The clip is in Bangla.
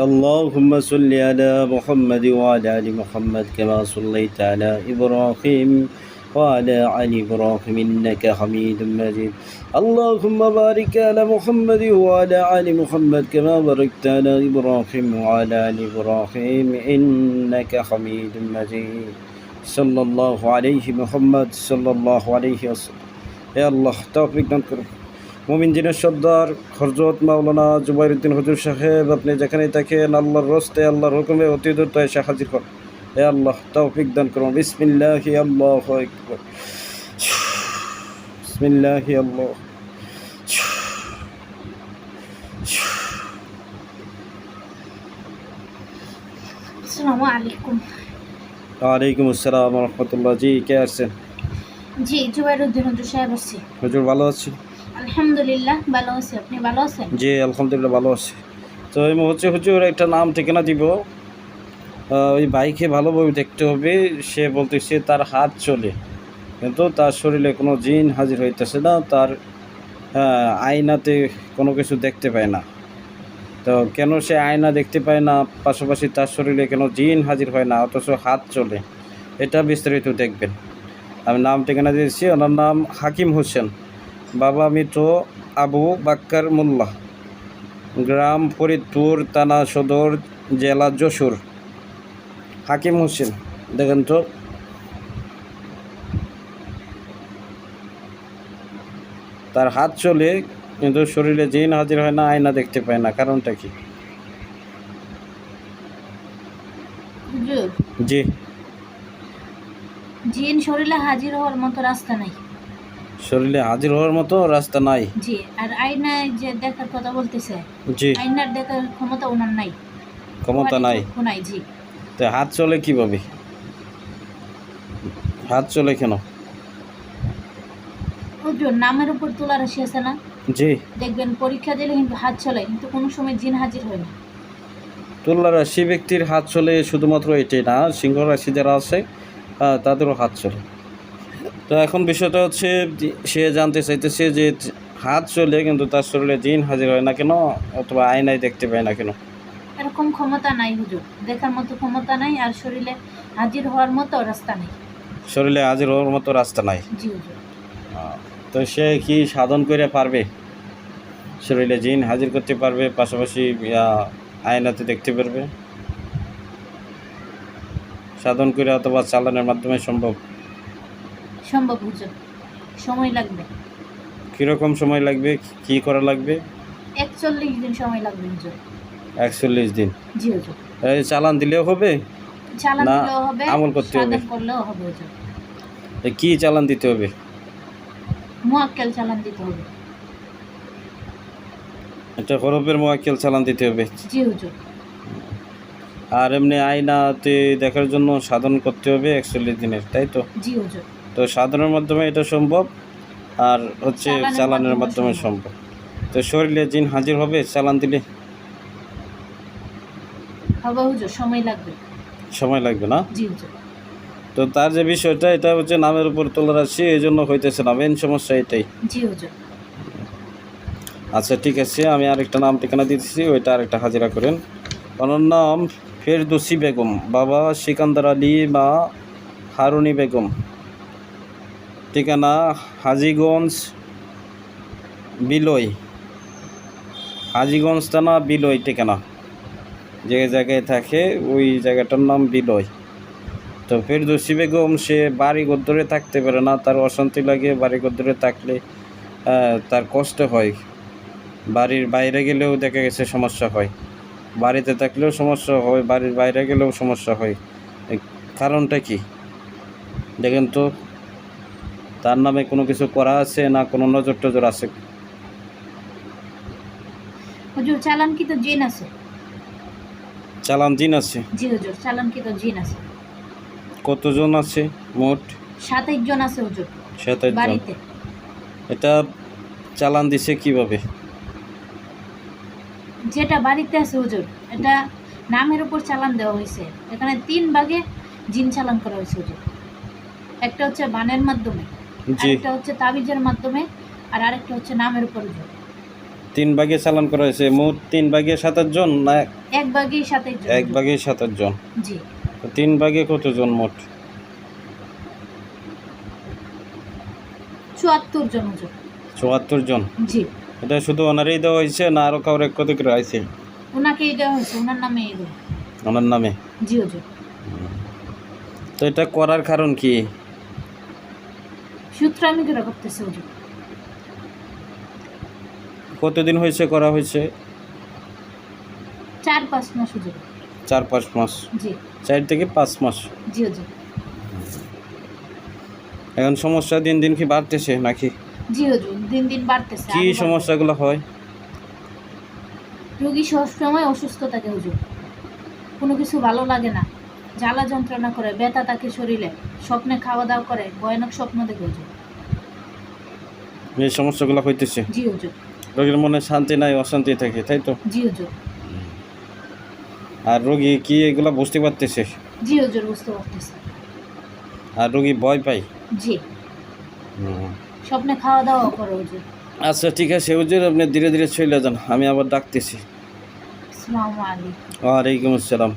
اللهم صل على محمد وعلى آل محمد كما صليت على إبراهيم وعلى آل إبراهيم إنك حميد مجيد. اللهم بارك على محمد وعلى آل محمد كما باركت على إبراهيم وعلى آل إبراهيم إنك حميد مجيد. صلى الله عليه محمد صلى الله عليه وسلم. يا الله توفيق نذكره মোমিন জিনের সর্দার হরজত মাওলানা জুবাইরুদ্দিন হজুর সাহেব আপনি যেখানে থাকেন আল্লাহর রস্তে আল্লাহর হুকুমে অতি দ্রুত এসে হাজির কর হে আল্লাহ তৌফিক দান করুন। বিসমিল্লাহ আল্লাহ বিসমিল্লাহ আল্লাহ। আসসালামু আলাইকুম। ওয়ালাইকুম আসসালাম রহমতুল্লাহ। জি কে আছেন? জি জুবাইরুদ্দিন হুজুর সাহেব আছি। হুজুর ভালো আছি আলহামদুলিল্লাহ, ভালো আছি। জি, আলহামদুলিল্লাহ ভালো আছি। তো এই হচ্ছে হুজুর একটা নাম ঠিকানা দিব। ওই বাইকে ভালোভাবে দেখতে হবে। সে বলতেছে, তার হাত চলে। কিন্তু তার শরীরে কোনো জিন হাজির হইতেছে না। তার আয়নাতে কোনো কিছু দেখতে পায় না। তো কেন সে আয়না দেখতে পায় না? পাশাপাশি তার শরীরে কেন জিন হাজির হয় না, অথচ হাত চলে। এটা বিস্তারিত দেখবেন। আমি নাম ঠিকানা দিয়েছি ওনার নাম হাকিম হোসেন। বাবা মৃত আবু বাক্কার মোল্লা। গ্রাম ফরিদপুর থানা সদর জেলা যশোর। হাকিম হোসেন দেখেন তো। তার হাত চলে কিন্তু শরীরে জিন হাজির হয় না আয়না দেখতে পায় না কারণটা কি? জি। জিন শরীরে হাজির হওয়ার মতো রাস্তা নাই। শরীরে হাজির হওয়ার মতো রাস্তা নাই। জি আর আয়নায় যে দেখার কথা বলতেছে জি। আয়নার দেখার ক্ষমতা ওনার নাই। ক্ষমতা নাই। নাই জি। তো হাত চলে কীভাবে? হাত চলে কেন? নামের উপর তোলা রাশি আছে না? জি। দেখবেন পরীক্ষা দিলে কিন্তু হাত চলে কিন্তু কোনো সময় জিন হাজির হয় না। তুল্লা রাশি ব্যক্তির হাত চলে শুধুমাত্র এটাই না সিংহ রাশি যারা আছে তাদেরও হাত চলে। তো এখন বিষয়টা হচ্ছে সে জানতে চাইতেছে যে হাত চলে কিন্তু তার শরীরে জিন হাজির হয় না কেন অথবা আয়নায় দেখতে পায় না কেন? এরকম ক্ষমতা নাই হুজুর। দেখার মতো ক্ষমতা নাই আর শরীরে হাজির হওয়ার মতো রাস্তা নেই। শরীরে হাজির হওয়ার মতো রাস্তা নাই? জি হুজুর। তো সে কি সাধন করে পারবে? শরীরে জিন হাজির করতে পারবে পাশাপাশি আয়নাতে দেখতে পারবে? সাধন করে অথবা চালানোর মাধ্যমে সম্ভব? সম্ভব হুজুর সময় লাগবে। কীরকম সময় লাগবে? কি করা লাগবে? একচল্লিশ দিন সময় লাগবে হুজুর একচল্লিশ দিন। জি হুজুর এই চালান দিলেও হবে? চালান না, দিলেও হবে আমল করতে হবে। সাধন করলেও হবে হুজুর এ কি চালান দিতে হবে? মুয়াক্কেল চালান দিতে হবে। এটা হরফের মোয়াক্কেল চালান দিতে হবে। জি হুজুর আর এমনি আয়নাতে দেখার জন্য সাধন করতে হবে একচল্লিশ দিনের তাই তো? জি হুজুর তো সাধনের মাধ্যমে এটা সম্ভব আর হচ্ছে চালানের মাধ্যমে সম্ভব। তো শরীরে জিন হাজির হবে চালান দিলে? সময় লাগবে। সময় লাগবে না? তো তার যে বিষয়টা এটা হচ্ছে নামের উপর তোলা রাখছি এই জন্য হইতেছে না। মেন সমস্যা এটাই। আচ্ছা ঠিক আছে আমি আরেকটা নাম ঠিকানা দিতেছি ওইটা আরেকটা হাজিরা করেন। ওনার নাম ফেরদৌসি বেগম। বাবা সিকান্দার আলী মা হারুনি বেগম। ঠিকানা হাজিগঞ্জ বিলই। হাজিগঞ্জ থানা বিলই ঠিকানা। যে জায়গায় থাকে ওই জায়গাটার নাম বিলয় তো ফেরদৌসি বেগম, সে বাড়ি গদ্দরে থাকতে পারে না, তার অশান্তি লাগে বাড়ি গদ্দরে থাকলে তার কষ্ট হয়। বাড়ির বাইরে গেলেও দেখা গেছে সমস্যা হয়। বাড়িতে থাকলেও সমস্যা হয়, বাড়ির বাইরে গেলেও সমস্যা হয়। কারণটা কি? দেখেন তো। তার নামে কোনো কিছু করা আছে না কোনো নজর টজর আছে? হুজুর চালান কি তো জিন আছে। চালান দিন আছে? জি হুজুর চালান কি তো জিন আছে। কতজন আছে মোট? সাতাইশ জন আছে হুজুর। সাতাশ জন। বাড়িতে। এটা চালান দিছে কীভাবে? যেটা বাড়িতে আছে হুজুর এটা নামের উপর চালান দেওয়া হয়েছে। এখানে তিন ভাগে জিন চালান করা হয়েছে হুজুর। একটা হচ্ছে বানের মাধ্যমে। আরেকটা হচ্ছে তাবিজের মাধ্যমে আর আরেকটা হচ্ছে নামের উপর হুজুর তিন ভাগে চালান করা হয়েছে। মোট তিন ভাগে সাতাশ জন না এক? বাগেই সাথে এক ভাগে সাতাশ জন। জি। তিন ভাগে কতজন মোট? চুয়াত্তর জন চুয়াত্তর জন? জি। এটা শুধু ওনারই দেওয়া হয়েছে না আরও কাউরে কত করে আছে ওনাকেই দেওয়া হয়েছে। ওনার নামে ওনার নামে? জি হুজুর। তো এটা করার কারণ কি? সূত্র আমি করে করতেছি হুজুর। কতদিন হয়েছে করা হয়েছে? চার পাঁচ মাস হুজুর। চার পাঁচ মাস? জি। চার থেকে পাঁচ মাস? জি হুজুর। এখন সমস্যা দিন দিন কি বাড়তেছে নাকি? জি হুজুর দিন দিন বাড়তেছে কি সমস্যাগুলো হয়? রোগী সবসময় অসুস্থ থাকে হুজুর। কোনো কিছু ভালো লাগে না। জ্বালা যন্ত্রণা করে ব্যথা থাকে শরীরে স্বপ্নে খাওয়া দাওয়া করে ভয়ানক স্বপ্ন দেখে হুজুর এই সমস্যাগুলো হইতেছে? জি হুজুর রোগীর মনে শান্তি নাই অশান্তি থাকে তাই তো? জি হুজুর আর রোগী কি এগুলো বুঝতে পারতেছে? জি হুজুর বুঝতে পারতেছি। আর রোগী ভয় পায়? জি। স্বপ্নে খাওয়া দাওয়া করে হুজুর আচ্ছা ঠিক আছে হুজুর আপনি ধীরে ধীরে চলে যান আমি আবার ডাকতেছি। আসসালামু আলাইকুম। ওয়ালাইকুম আসসালাম।